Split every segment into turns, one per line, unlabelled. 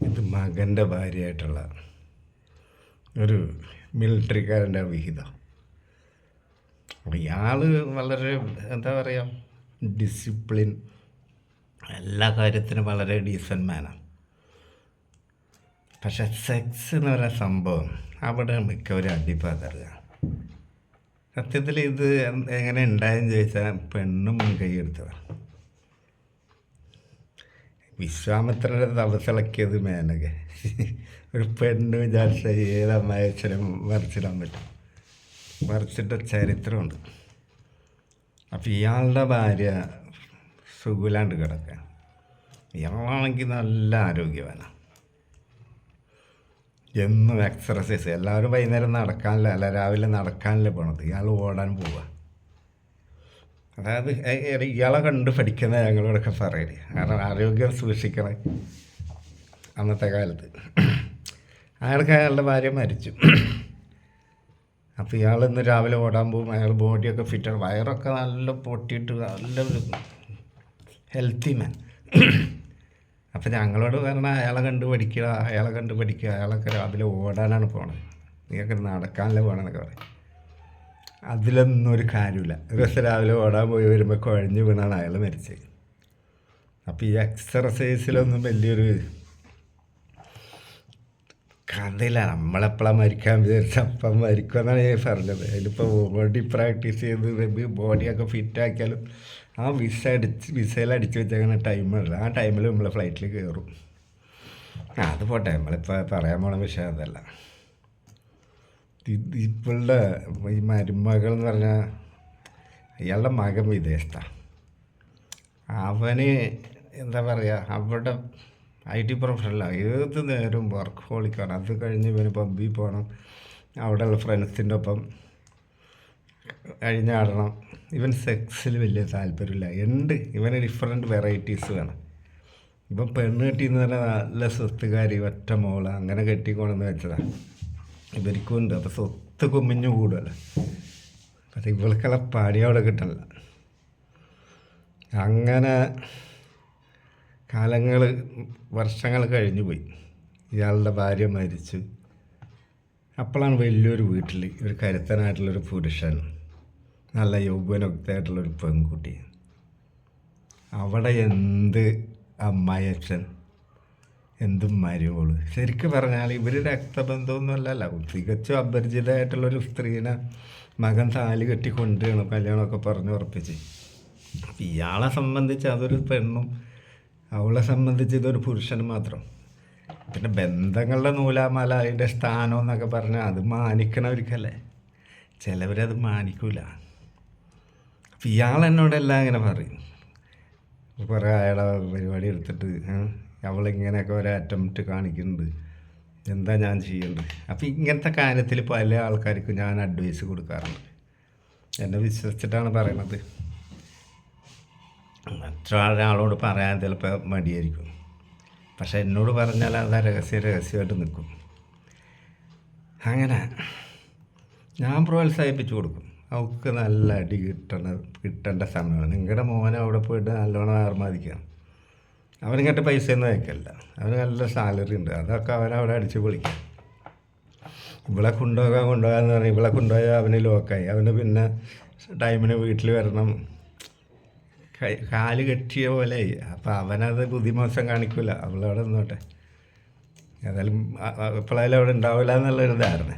ഇത് മകന്റെ ഭാര്യയായിട്ടുള്ള ഒരു മിലിറ്ററിക്കാരന്റെ വിഹിതം. ഇയാൾ വളരെ എന്താ പറയുക ഡിസിപ്ലിൻ എല്ലാ കാര്യത്തിനും വളരെ ഡീസന്റ് മാനാണ് പക്ഷെ സെക്സ് എന്ന് പറയുന്ന സംഭവം അവിടെ മിക്കവരും അടിപ്പതറുക സത്യത്തിൽ ഇത് എങ്ങനെ ഉണ്ടായെന്ന് ചോദിച്ചാൽ പെണ്ണും മുൻകൈ എടുത്തതാണ് വിശ്വാമിത്രന്റെ തപസ്സിളക്കിയത് മേനക. ഒരു പെണ്ണ് വിചാരിച്ച ഏത് അമ്മായച്ചനും മറിച്ചിടാൻ പറ്റും. മറിച്ചിട്ട ചരിത്രമുണ്ട്. അപ്പം ഇയാളുടെ ഭാര്യ സുഖിലാണ്ട് കിടക്കുക. ഇയാളാണെങ്കിൽ നല്ല ആരോഗ്യവാനാണ് എന്നും എക്സർസൈസ് എല്ലാവരും വൈകുന്നേരം നടക്കാനില്ല അല്ല രാവിലെ നടക്കാനില്ല പോണത്. ഇയാൾ ഓടാൻ പോവുക അതായത് ഇയാളെ കണ്ട് പഠിക്കുന്ന ഞങ്ങളോടൊക്കെ പറയൽ. കാരണം ആരോഗ്യം സൂക്ഷിക്കണം അന്നത്തെ കാലത്ത്. അയാൾക്ക് അയാളുടെ ഭാര്യ മരിച്ചു. അപ്പോൾ ഇയാൾ ഇന്ന് രാവിലെ ഓടാൻ പോകും. അയാൾ ബോഡിയൊക്കെ ഫിറ്റാണ് വയറൊക്കെ നല്ല പൊട്ടിയിട്ട് നല്ല ഹെൽത്തി മാൻ അപ്പം ഞങ്ങളോട് പറഞ്ഞാൽ അയാളെ കണ്ട് പഠിക്കുക അയാളെ കണ്ട് പഠിക്കുക. അയാളൊക്കെ രാവിലെ ഓടാനാണ് പോണത്. നീയൊക്കെ നടക്കാനല്ലേ പോകണമെന്നൊക്കെ പറയും. അതിലൊന്നും ഒരു കാര്യമില്ല ദിവസം രാവിലെ ഓടാൻ പോയി വരുമ്പോൾ കുഴഞ്ഞു വീണാണ് അയാൾ മരിച്ചത്. അപ്പോൾ ഈ എക്സർസൈസിലൊന്നും വലിയൊരു കഥയില്ല. നമ്മളെപ്പോഴാണ് മരിക്കാൻ വിചാരിച്ച അപ്പം മരിക്കുമെന്നാണ് ഞാൻ പറഞ്ഞത്. അതിലിപ്പോൾ ബോഡി പ്രാക്ടീസ് ചെയ്ത് ബോഡിയൊക്കെ ഫിറ്റാക്കിയാലും ആ വിസ അടിച്ച് വിസയിൽ അടിച്ച് വെച്ചേക്കുന്ന ടൈമുണ്ട് ആ ടൈമിൽ നമ്മൾ ഫ്ലൈറ്റിൽ കയറും അത് പോട്ടെ. നമ്മളിപ്പോൾ പറയാൻ പോണ വിഷയം അതല്ല. ഇപ്പോഴുടെ ഈ മരുമകൾ എന്ന് പറഞ്ഞാൽ അയാളുടെ മകൻ വിദേശത്താണ് അവന് എന്താ പറയുക അവിടെ ഐ ടി പ്രൊഫഷണലാണ് ഏത് നേരവും വർക്ക് ഹോളിക്കാണ് അത് കഴിഞ്ഞ് ഇവന് പബ്ബിൽ പോകണം അവിടെയുള്ള ഫ്രണ്ട്സിന്റെ ഒപ്പം കഴിഞ്ഞാടണം ഇവൻ സെക്സിൽ വലിയ താല്പര്യമില്ല. ഉണ്ട് ഇവന് ഡിഫറെന്റ് വെറൈറ്റീസ് വേണം. ഇപ്പം പെണ്ണ് കെട്ടിയെന്ന് പറഞ്ഞാൽ നല്ല സ്വത്തുകാരി ഒറ്റ മോൾ. അങ്ങനെ കെട്ടിക്കൊണ്ടെന്ന് വെച്ചതാണ് ഇവർക്കും ഉണ്ട്. അപ്പോൾ സ്വത്ത് കുമ്മിഞ്ഞു കൂടുമല്ലോ പക്ഷെ ഇവൾക്കുള്ള പണി അവിടെ കിട്ടണില്ല. അങ്ങനെ കാലങ്ങൾ വർഷങ്ങൾ കഴിഞ്ഞു പോയി. ഇയാളുടെ ഭാര്യ മരിച്ചു. അപ്പോഴാണ് വലിയൊരു വീട്ടിൽ ഒരു കരുത്തനായിട്ടുള്ളൊരു പുരുഷൻ നല്ല യൗവനൊക്കെ ആയിട്ടുള്ളൊരു പെൺകുട്ടി. അവിടെ എന്ത് അമ്മായച്ഛൻ എന്തും മരുവോൾ ശരിക്കും പറഞ്ഞാൽ ഇവർ രക്തബന്ധമൊന്നുമല്ലല്ല. തികച്ചും അപരിചിതമായിട്ടുള്ളൊരു സ്ത്രീനെ മകൻ താലി കെട്ടി കൊണ്ടുവരണം കല്യാണമൊക്കെ പറഞ്ഞ് ഉറപ്പിച്ച്. അപ്പം ഇയാളെ സംബന്ധിച്ച് അതൊരു പെണ്ണും അവളെ സംബന്ധിച്ച് ഇതൊരു പുരുഷനും മാത്രം. പിന്നെ ബന്ധങ്ങളുടെ നൂലാമല അതിന്റെ സ്ഥാനം എന്നൊക്കെ പറഞ്ഞാൽ അത് മാനിക്കണവർക്കല്ലേ? ചിലവരത് മാനിക്കൂല. അപ്പം ഇയാൾ എന്നോടെല്ലാം ഇങ്ങനെ പറയും. കുറേ അയാളെ പരിപാടി എടുത്തിട്ട് അവളിങ്ങനെയൊക്കെ ഒരു അറ്റംപ്റ്റ് കാണിക്കുന്നുണ്ട്. എന്താ ഞാൻ ചെയ്യേണ്ടത്? അപ്പം ഇങ്ങനത്തെ കാര്യത്തിൽ പല ആൾക്കാർക്കും ഞാൻ അഡ്വൈസ് കൊടുക്കാറുണ്ട്. എന്നെ വിശ്വസിച്ചിട്ടാണ് പറയണത്. മറ്റൊരാളോട് പറയാൻ ചിലപ്പോൾ മടിയായിരിക്കും. പക്ഷെ എന്നോട് പറഞ്ഞാൽ അത് രഹസ്യ രഹസ്യമായിട്ട് നിൽക്കും. അങ്ങനെ ഞാൻ പ്രോത്സാഹിപ്പിച്ചു കൊടുക്കും. അവൾക്ക് നല്ല അടി കിട്ടണ കിട്ടേണ്ട സമയമാണ്. നിങ്ങളുടെ മോനെ അവിടെ പോയിട്ട് നല്ലോണം ആർമാദിക്കാം അവനിങ്ങോട്ട് പൈസ ഒന്നും അയക്കല്ല അവന് നല്ല സാലറി ഉണ്ട്. അതൊക്കെ അവനവിടെ അടിച്ച് പൊളിക്കാം. ഇവിടെ കൊണ്ടുപോകാൻ കൊണ്ടുപോകാന്ന് പറഞ്ഞാൽ ഇവിടെ കൊണ്ടുപോയാൽ അവന് ലോക്കായി. അവന് പിന്നെ ടൈമിന് വീട്ടിൽ വരണം. കാൽ കെട്ടിയ പോലെ അപ്പം അവനത് ബുദ്ധിമോശം കാണിക്കില്ല അവളവിടെ നിന്നോട്ടെ. ഏതായാലും എപ്പോഴായാലും അവിടെ ഉണ്ടാവില്ല എന്നുള്ളൊരു ധാരണ.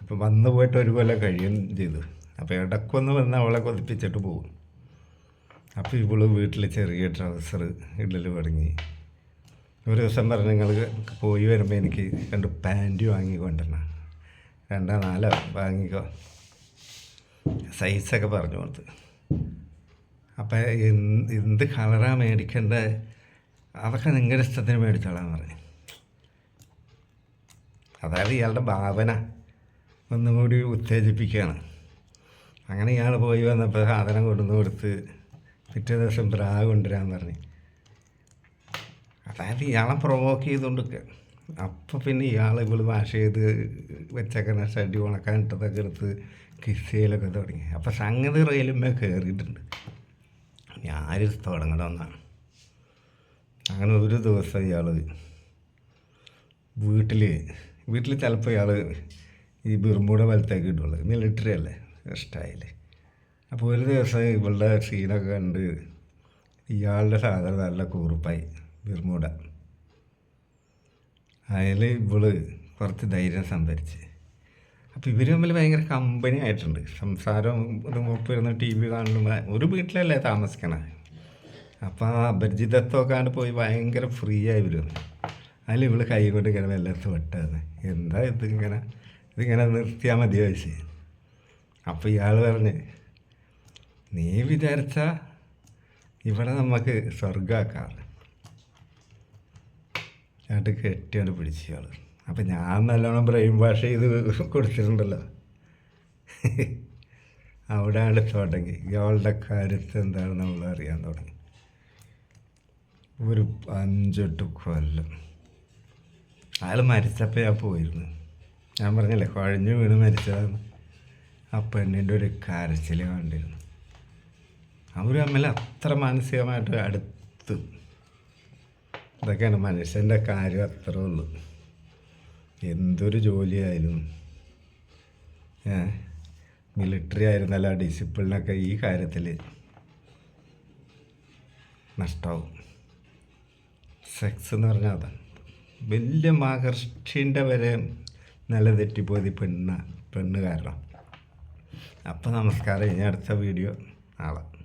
അപ്പോൾ വന്നു പോയിട്ട് ഒരു കൊല്ലം കഴിയും ചെയ്തു. അപ്പോൾ ഇടയ്ക്കൊന്ന് വന്ന് അവളെ കൊതിപ്പിച്ചിട്ട് പോകും അപ്പോൾ ഇവൾ വീട്ടിൽ ചെറിയ ട്രൗസർ ഇടൽ തുടങ്ങി. ഒരു ദിവസം പറഞ്ഞു നിങ്ങൾ പോയി വരുമ്പോൾ എനിക്ക് രണ്ട് പാന്റ് വാങ്ങിക്കൊണ്ടിരണം രണ്ടോ നാലോ വാങ്ങിക്കോ. സൈസൊക്കെ പറഞ്ഞു കൊടുത്ത്. അപ്പം എന്ത് കളറാണ് മേടിക്കേണ്ടത് അതൊക്കെ നിങ്ങളുടെ ഇഷ്ടത്തിന് മേടിച്ചോളാന്ന് പറഞ്ഞു. അതായത് ഇയാളുടെ ഭാവന ഒന്നും കൂടി ഉത്തേജിപ്പിക്കുകയാണ്. അങ്ങനെ ഇയാൾ പോയി വന്നപ്പോൾ സാധനം കൊണ്ടുവന്ന് കൊടുത്ത് പിറ്റേ ദിവസം ബ്രാ കൊണ്ടുവരാൻ പറഞ്ഞു. അതായത് ഇയാളെ പ്രൊവോക്ക് ചെയ്തുകൊണ്ടിരിക്കുക അപ്പോൾ പിന്നെ ഇയാൾ ഇവൾ വാഷ് ചെയ്ത് വെച്ചേക്കണ ഷഡി ഉണക്കാൻ ഇട്ടതൊക്കെ എടുത്ത് കിസ് ചെയ്യലൊക്കെ തുടങ്ങി. അപ്പോൾ സംഗതി റെയിലുമേ കയറിയിട്ടുണ്ട് ഞാനൊരു തുടങ്ങണമെന്നാണ് അങ്ങനെ ഒരു ദിവസം ഇയാൾ വീട്ടിൽ വീട്ടിൽ ചിലപ്പോൾ ഇയാൾ ഈ ബിർമൂട വലത്തേക്ക് ഇടുള്ളൂ. മിലിറ്ററി അല്ലേ സ്റ്റൈൽ അപ്പോൾ ഒരു ദിവസം ഇവളുടെ ക്ഷീണമൊക്കെ കണ്ട് ഇയാളുടെ സാധനം നല്ല കൂറുപ്പായി ബിർമൂട. അതിൽ ഇവൾ കുറച്ച് ധൈര്യം സംഭരിച്ച്. അപ്പോൾ ഇവർ തമ്മിൽ ഭയങ്കര കമ്പനി ആയിട്ടുണ്ട്. സംസാരം ഒരു മുപ്പ് ഇരുന്ന് ടി വി കാണുമ്പോൾ ഒരു വീട്ടിലല്ലേ താമസിക്കണേ? അപ്പോൾ ആ അപരിചിതത്വമൊക്കെ പോയി ഭയങ്കര ഫ്രീ ആയി വരും. അതിൽ ഇവൾ കൈ കൊണ്ട് ഇങ്ങനെ വല്ലത്ത് വെട്ടാന്ന്. എന്താ ഇതിങ്ങനെ ഇതിങ്ങനെ നിർത്തിയാൽ മതി ചോദിച്ച്. അപ്പോൾ ഇയാൾ പറഞ്ഞ് നീ വിചാരിച്ച ഇവിടെ നമുക്ക് സ്വർഗമാക്കാം എന്നിട്ട് കെട്ടിയാണ് പിടിച്ചു ഇയാൾ അപ്പം ഞാൻ നല്ലോണം ബ്രെയിൻ വാഷ് ചെയ്ത് കൊടുത്തിട്ടുണ്ടല്ലോ. അവിടെ ആണ് തുടങ്ങി ഇയാളുടെ കാര്യത്തിൽ എന്താണെന്ന് നമ്മൾ അറിയാൻ തുടങ്ങി. ഒരു അഞ്ചെട്ട് കൊല്ലം. അയാൾ മരിച്ചപ്പോൾ ഞാൻ പോയിരുന്നു. ഞാൻ പറഞ്ഞില്ലേ കുഴഞ്ഞു വീണ് മരിച്ചതാണ് ആ പെണ്ണിന്റെ ഒരു കരച്ചിൽ കണ്ടിരുന്നു. അവർ തമ്മിൽ അത്ര മാനസികമായിട്ട് അടുത്ത്. ഇതൊക്കെയാണ് മനുഷ്യന്റെ കാര്യം അത്ര ഉള്ളൂ. എന്തൊരു ജോലിയായാലും. മിലിറ്ററി ആയിരുന്നല്ല ഡിസിപ്ലിനൊക്കെ ഈ കാര്യത്തിൽ നഷ്ടമാവും സെക്സ് എന്ന് പറഞ്ഞാൽ അതാണ് വലിയ മഹർഷിന്റെ വരെ നില തെറ്റിപ്പോയി പെണ്ണ പെണ്ണ് കാരണം. അപ്പം നമസ്കാരം. ഇനി അടുത്ത വീഡിയോ നാളെ.